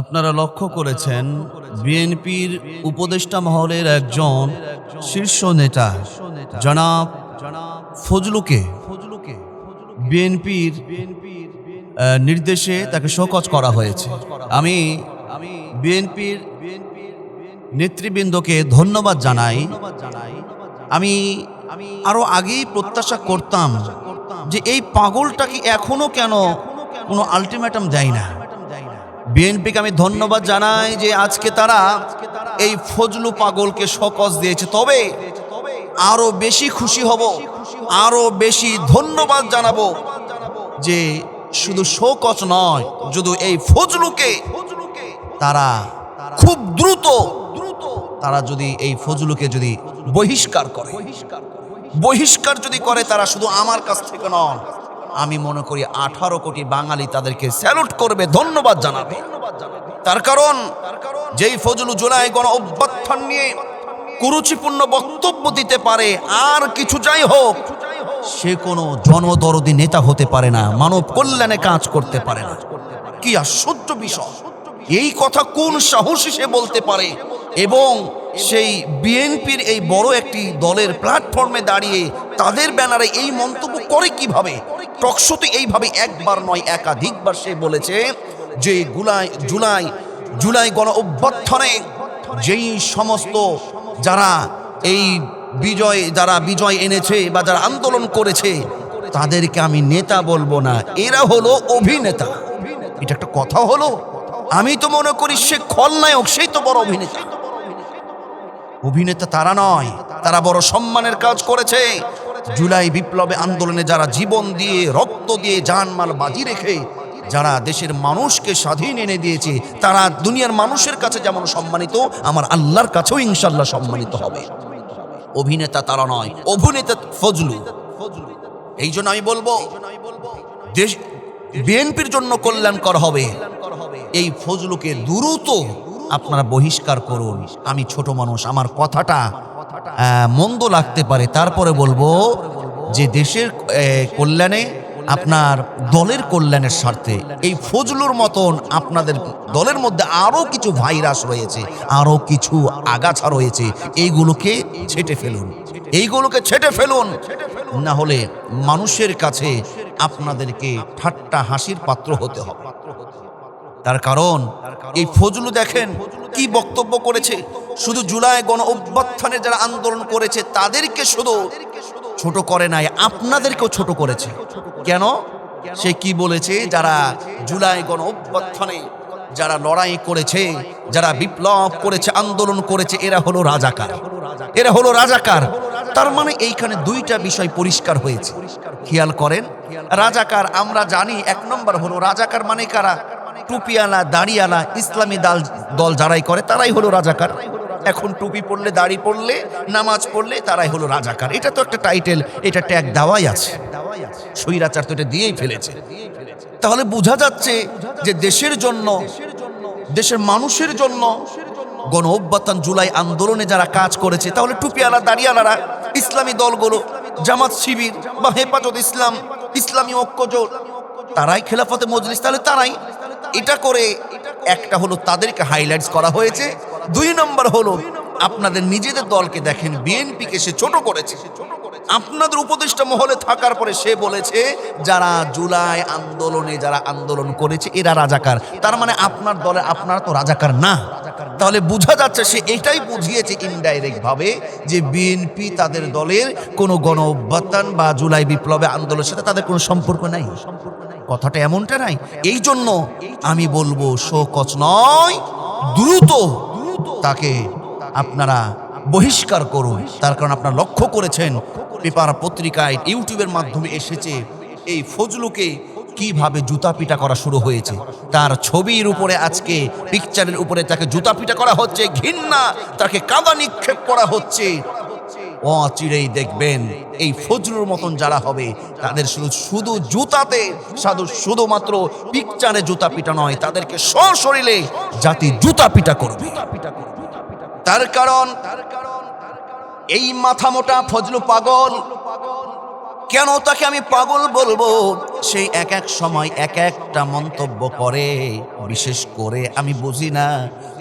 আপনারা লক্ষ্য করেছেন, বিএনপির উপদেষ্টা মহলের একজন শীর্ষ নেতা, জনাব ফজলুকে বিএনপির নির্দেশে তাকে শোকজ করা হয়েছে। আমি বিএনপির নেতৃবৃন্দকে ধন্যবাদ জানাই। আমি আরও আগেই প্রত্যাশা করতাম যে এই পাগলটা কি এখনও কেন কোনো আলটিমেটাম দেয় না। বিএনপিকে আমি ধন্যবাদ জানাই যে আজকে তারা এই ফজলু পাগলকে সকজ দিয়েছে। তবে আরও বেশি খুশি হব, আরও বেশি ধন্যবাদ জানাব যে শুধু শোকজ নয়, শুধু এই ফজলুকে তারা খুব দ্রুত, তারা যদি এই ফজলুকে যদি বহিষ্কার করে, বহিষ্কার যদি করে তারা শুধু আমার কাছ থেকে নয় আমি মনে করি আঠারো কোটি বাঙালি তাদেরকে স্যালুট করবে, ধন্যবাদ জানাবে। তার কারণ, যেই ফজলু জুলাই গণ অভ্যর্থন নিয়ে কুরুচিপূর্ণ বক্তব্য দিতে পারে, আর কিছু যাই হোক, সে কোনো জনদরদি নেতা হতে পারে না, মানব কল্যাণে কাজ করতে পারে না। কি আশ্চর্য বিষয়। এই কথা কোন সাহসী সে বলতে পারে? এবং সেই বিএনপির এই বড় একটি দলের প্ল্যাটফর্মে দাঁড়িয়ে তাদের ব্যানারে এই মন্তব্য করে কীভাবে? টকশোতে এইভাবে একবার নয়, একাধিকবার সে বলেছে যে গুলাই জুলাই জুলাই গণ অভ্যর্থনে যেই সমস্ত যারা এই বিজয়, যারা বিজয় এনেছে বা যারা আন্দোলন করেছে, তাদেরকে আমি নেতা বলব না, এরা হলো অভিনেতা। এটা একটা কথা হলো। আমি তো মনে করি সে খলনায়ক সেই তো বড় অভিনেতা। অভিনেতা তারা নয়, তারা বড় সম্মানের কাজ করেছে। জুলাই বিপ্লবে আন্দোলনে যারা জীবন দিয়ে, রক্ত দিয়ে জানমাল বাজি রেখে যারা দেশের মানুষকে স্বাধীন এনে দিয়েছে, তারা দুনিয়ার মানুষের কাছে যেমন সম্মানিত, আমার আল্লাহর কাছেও ইনশাল্লাহ সম্মানিত হবে। অভিনেতা তারা নয়, অভিনেতা ফজলু। এই জন্য আমি বলব, দেশ, বিএনপির জন্য কল্যাণকর হবে। এই ফজলুকে দ্রুত আপনারা বহিষ্কার করুন। আমি ছোট মানুষ, আমার কথাটা মন্দ লাগতে পারে। তারপরে বলব যে দেশের কল্যাণে আপনার দলের কল্যাণের স্বার্থে এই ফজলুর মতন আপনাদের দলের মধ্যে আরও কিছু ভাইরাস রয়েছে আরও কিছু আগাছা রয়েছে, এইগুলোকে ছেটে ফেলুন। এইগুলোকে ছেটে ফেলুন। না হলে মানুষের কাছে আপনাদেরকে ঠাট্টা হাসির পাত্র হতে হবে। তার কারণ, এই ফজলু দেখেন কি বক্তব্য করেছে। শুধু জুলাই গণ অভ্যুত্থানে যারা আন্দোলন করেছে, তাদেরকে শুধু ছোট করে নাই, আপনাদেরকেও ছোট করেছে। কেন? সে কি বলেছে? যারা জুলাই গণ অভ্যুত্থানে যারা লড়াই করেছে, যারা বিপ্লব করেছে, আন্দোলন করেছে, এরা হলো রাজাকার। এরা হলো রাজাকার। তার মানে এইখানে দুইটা বিষয় পরিষ্কার হয়েছে। খেয়াল করেন, রাজাকার আমরা জানি, এক নম্বর হলো রাজাকার মানে কারা? টুপিয়ালা দাড়িয়ালা ইসলামী দল দল যারাই করে, তারাই হলো রাজাকার। এখন টুপি পড়লে দাড়ি পড়লে নামাজ পড়লে, তারাই হলো রাজাকার। এটা তো একটা টাইটেল, এটা ট্যাগ দেওয়াই আছে। স্বৈরাচার তো এটা দিয়েই ফেলেছে। তাহলে বোঝা যাচ্ছে যে দেশের জন্য, দেশের মানুষের জন্য গণ অভ্যুত্থান জুলাই আন্দোলনে যারা কাজ করেছে, তাহলে টুপিয়ালা দাঁড়িয়ালারা ইসলামী দলগুলো, জামাত শিবির বা হেফাজত ইসলাম, ইসলামী ঐক্যজোট, তারাই খেলাফতে মজলিস, তাহলে তারাই এটা করে একটা হলো তাদেরকে হাইলাইটস করা হয়েছে। দুই নম্বর হলো আপনাদের নিজেদের দলকে দেখেন, বিএনপিকে সে ছোট করেছে। আপনাদের উপদেষ্টা মহলে থাকার পরে সে বলেছে, যারা জুলাই আন্দোলনে যারা আন্দোলন করেছে, এরা রাজাকার। তার মানে আপনার দলে আপনারা তো রাজাকার না। তাহলে বোঝা যাচ্ছে সে এটাই বুঝিয়েছে ইনডাইরেক্ট ভাবে যে বিএনপি তাদের দলের কোনো গণ বা জুলাই বিপ্লবে আন্দোলনের সাথে তাদের কোনো সম্পর্ক নাই। কথাটা এমনটা নাই। এই জন্য আমি বলব শোকচ নয়, দ্রুত তাকে আপনারা বহিষ্কার করুন। তার কারণ আপনারা লক্ষ্য করেছেন, পেপার পত্রিকায়, ইউটিউবের মাধ্যমে এসেছে এই ফজলুকে কীভাবে জুতা পিটা করা শুরু হয়েছে। তার ছবির উপরে আজকে পিকচারের উপরে তাকে জুতা পিটা করা হচ্ছে, ঘৃণা তাকে কাদা নিক্ষেপ করা হচ্ছে। অচিরেই দেখবেন এই ফজলুর মতন যারা হবে, তাদের শুধু শুধু জুতাতে, সাধু, শুধুমাত্র পিকচারে জুতা পিটা নয়, তাদেরকে সশরীরে জাতি জুতা পিটা করবে। তার কারণ, এই মাথা মোটা ফজলু পাগল, কেন তাকে আমি পাগল বলব? সেই এক এক সময় এক একটা মন্তব্য করে, বিশেষ করে আমি বুঝি না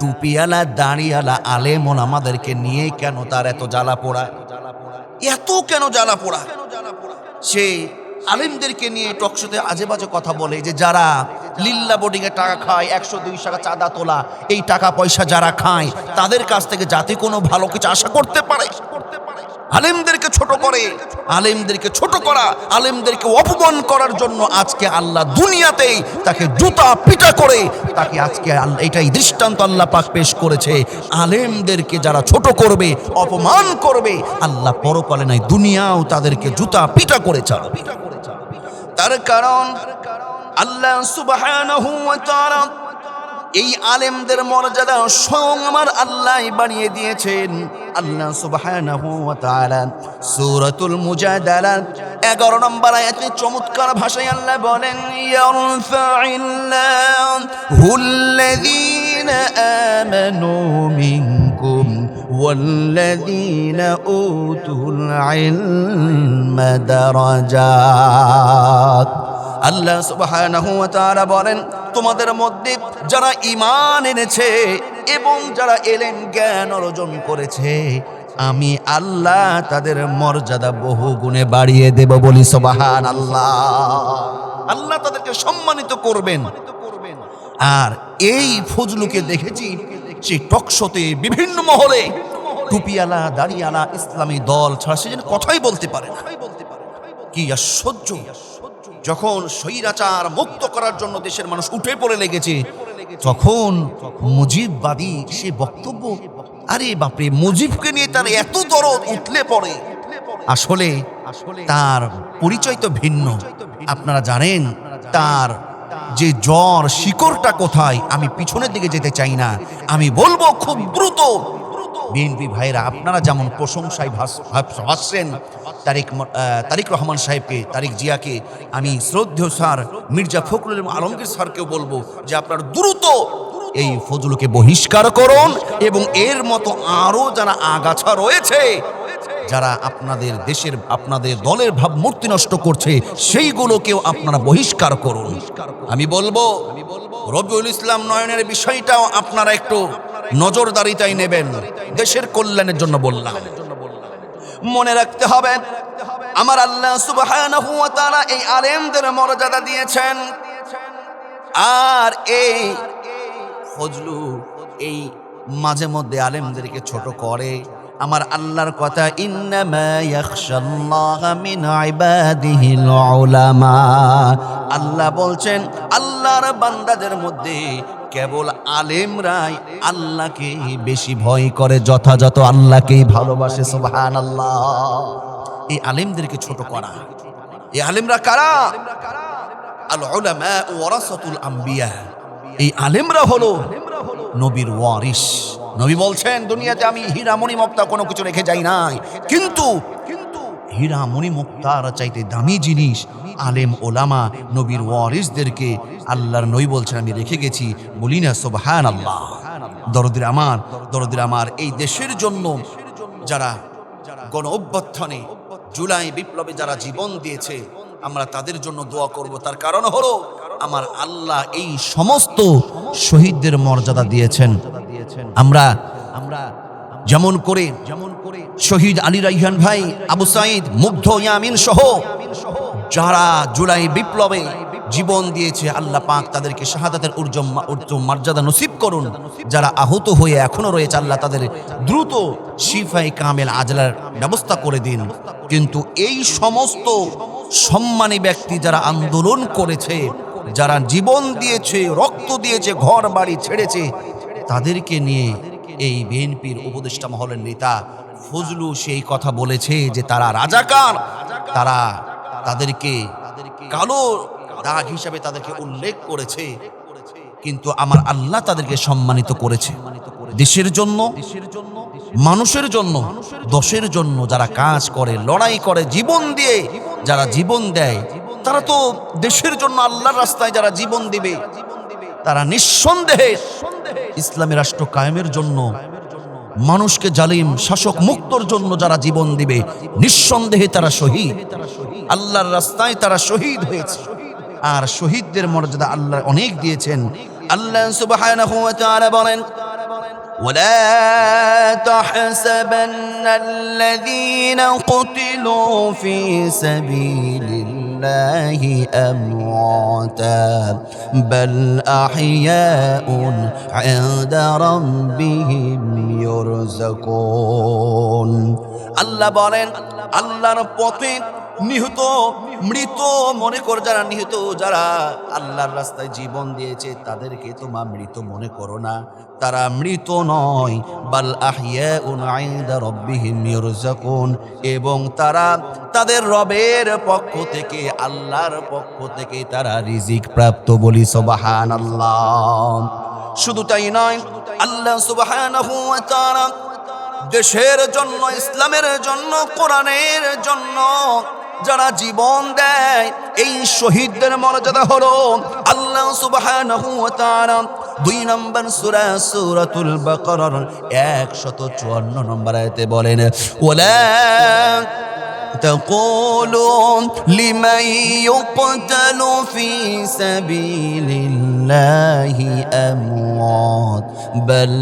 টুপিয়ালা দাঁড়িয়ালা আলেমন আমাদেরকে নিয়ে কেন তার এত জ্বালা পোড়া এত কেন জ্বালা পোড়া? সে আলিমদেরকে নিয়ে টকশোতে আজে বাজে কথা বলে যে যারা লিল্লা বোর্ডিং এ টাকা খায়, একশো দুই টাকা চাঁদা তোলা, এই টাকা পয়সা যারা খায়, তাদের কাছ থেকে জাতি কোনো ভালো কিছু আশা করতে পারে। আলেমদেরকে ছোট করে, আলেমদেরকে ছোট করা, আলেমদেরকে অপমান করার জন্য আজকে আল্লাহ দুনিয়াতেই তাকে জুতা পিটা করে, তাকে আজকে আল্লাহ, এটাই দৃষ্টান্ত আল্লাহ পাক পেশ করেছে। আলেমদেরকে যারা ছোট করবে, অপমান করবে, আল্লাহ পরকালে নাই দুনিয়াও তাদেরকে জুতা পিটা করে ছাড়বে তার কারণ, আল্লাহ সুবহানাহু ওয়া তাআলা এই আলেমদের মর্যাদা স্বয়ং আমার আল্লাহ বানিয়ে দিয়েছেন। আল্লাহ সুবহানাহু ওয়া তাআলা সূরাতুল মুজাদালা 11 নম্বর আয়াতে চমৎকার ভাষায় আল্লাহ বলেন ইয়ারফাইল্লাহু আল্লাযীনা আমানু মিনকুম والذين أوتوا العلم درجات আল্লাহ ওয়া বলেন, তোমাদের মধ্যে যারা ঈমান এনেছে এবং যারা এলেন জ্ঞান অর্জন করেছে, আমি আল্লাহ তাদের মর্যাদা বহু গুণে বাড়িয়ে দেব বলি সুবহান আল্লাহ আল্লাহ তাদেরকে সম্মানিত করবেন। আর এই ফজলুকে দেখেছি সেই টকশোতে বিভিন্ন মহলে টুপিয়ালা দাড়িয়ালা ইসলামী দল ছাড়া সে যেন কথাই বলতে পারে না। কি আশ্চর্য! যখন স্বৈরাচার মুক্ত করার জন্য দেশের মানুষ উঠে পড়ে লেগেছে, তখন মুজিববাদী সে বক্তব্য, আরে বাপরে, মুজিবকে নিয়ে তার এত দরদ উঠলে পড়ে। আসলে তার পরিচয় তো ভিন্ন। আপনারা জানেন, তার যে জ্বর শিকড়টা কোথায়, আমি পিছনের দিকে যেতে চাই না। আমি বলব খুব দ্রুত বিএনপি ভাইরা আপনারা যেমন প্রশংসায় ভাস- ভাস- ভাসছেন তারিক তারিক রহমান সাহেবকে, তারিক জিয়াকে, আমি শ্রদ্ধেয় স্যার মির্জা ফখরুল আলমগীর স্যারকেও বলব যে আপনার দ্রুত এই ফজলুকে বহিষ্কার করুন এবং এর মতো আরও যারা আগাছা রয়েছে, যারা আপনাদের দেশের, আপনাদের দলের ভাবমূর্তি নষ্ট করছে, সেইগুলোকেও আপনারা বহিষ্কার করুন। আমি বলব, রবিউল ইসলাম নয়নের বিষয়টাও আপনারা একটু নজরদারিতাই নেবেন। দেশের কল্যাণের জন্য বললাম। মনে রাখতে হবে, আমার আল্লাহ সুবহানাহু ওয়া এই আলেমদের মর্যাদা দিয়েছেন। আর এই ফজলু এই মাঝে মধ্যে আলেমদেরকে ছোট করে। আমার আল্লাহর কথা আল্লাহ বলছেন, আল্লাহর বান্দাদের মধ্যে কেবল আলেমরাই আল্লাহকে বেশি ভয় করে, যথাযথ আল্লাহকেই ভালোবাসে, সুবহানাল্লাহ। এই আলেমদেরকে ছোট করা। এই আলেমরা কারা? আল আম্বিয়া। এই আলেমরা হলো নবীর ওয়ারিস নবী বলছেন, দুনিয়াতে আমি হীরা মণি মুক্তা কোনো কিছু রেখে যাই নাই। কিন্তু কিন্তু হীরা মণি মুক্তার চাইতে দামি জিনিস আলেম ওলামা নবীর ওয়ারিসদেরকে আল্লাহর নই বলছেন, আমি রেখে গেছি বলি না সুবহান আল্লাহ দরদির আমার দরদির আমার, এই দেশের জন্য যারা গণ অভ্যুত্থানে জুলাই বিপ্লবে যারা জীবন দিয়েছে, আমরা তাদের জন্য দোয়া করব। তার কারণ হলো, আমার আল্লাহ এই সমস্ত শহীদদের মর্যাদা দিয়েছেন। আমরা আমরা যেমন করে যেমন করে শহীদ আলী রাইহান ভাই আবু সাইদ মুগ্ধ ইয়ামিন সহ যারা জুলাই বিপ্লবে জীবন দিয়েছে আল্লাহ পাক তাদেরকে শাহাদাতের উর্জম উর্জম মর্যাদা নসিব করুন। যারা আহত হয়ে এখনও রয়েছে আল্লাহ তাদের দ্রুত শিফাই কামেল আজলার ব্যবস্থা করে দিন। কিন্তু এই সমস্ত সম্মানী ব্যক্তি যারা আন্দোলন করেছে যারা জীবন দিয়েছে রক্ত দিয়েছে ঘর বাড়ি ছেড়েছে তাদেরকে নিয়ে এই বিএনপির উপদেষ্টা মহলের নেতা ফজলু সেই কথা বলেছে যে তারা রাজাকার, তারা তাদেরকে কালো দাগ হিসাবে তাদেরকে উল্লেখ করেছে, কিন্তু আমার আল্লাহ তাদেরকে সম্মানিত করেছে। দেশের জন্য, মানুষের জন্য, দশের জন্য যারা কাজ করে, লড়াই করে, জীবন দিয়ে যারা জীবন দেয়, তারা তো দেশের জন্য আল্লাহর রাস্তায় যারা জীবন দিবে, তারা নিঃসন্দেহে ইসলামী রাষ্ট্র কায়েমের জন্য মানুষকে জালিম শাসক মুক্তর জন্য যারা জীবন দিবে নিঃসন্দেহে তারা শহীদ আল্লাহর রাস্তায় তারা শহীদ হয়েছে আর শহীদদের মর্যাদা আল্লাহ অনেক দিয়েছেন আল্লাহ সুবহানাহু ওয়া তাআলা বলেন ولا تحسبن الذين قتلوا في سبيل الله أمواتا بل أحياء عند ربهم يرزقون. আল্লাহ বলেন, আল্লাহর পথে নিহত, মৃত মনে কর যারা নিহত, যারা আল্লাহর রাস্তায় জীবন দিয়েছে, তাদেরকে তোমার মৃত মনে করো না। তারা মৃত নয়, বাল আহিয়াউন এবং তারা তাদের রবের পক্ষ থেকে, আল্লাহর পক্ষ থেকে তারা রিজিক প্রাপ্ত বলি, সুবহানাল্লাহ। শুধু তাই নয়, আল্লাহ তাআলা দেশের জন্য ইসলামের জন্য কোরআনের জন্য যারা জীবন দেয় এই শহীদদের মর্যাদা হলো আল্লাহ সুবহানাহু ওয়া তাআলা দুই নম্বর সূরা সূরাতুল বাকারার 154 নম্বর আয়াতে বলেন ওয়ালা تقولوا لمن يقتل في سبيل الله اموات بل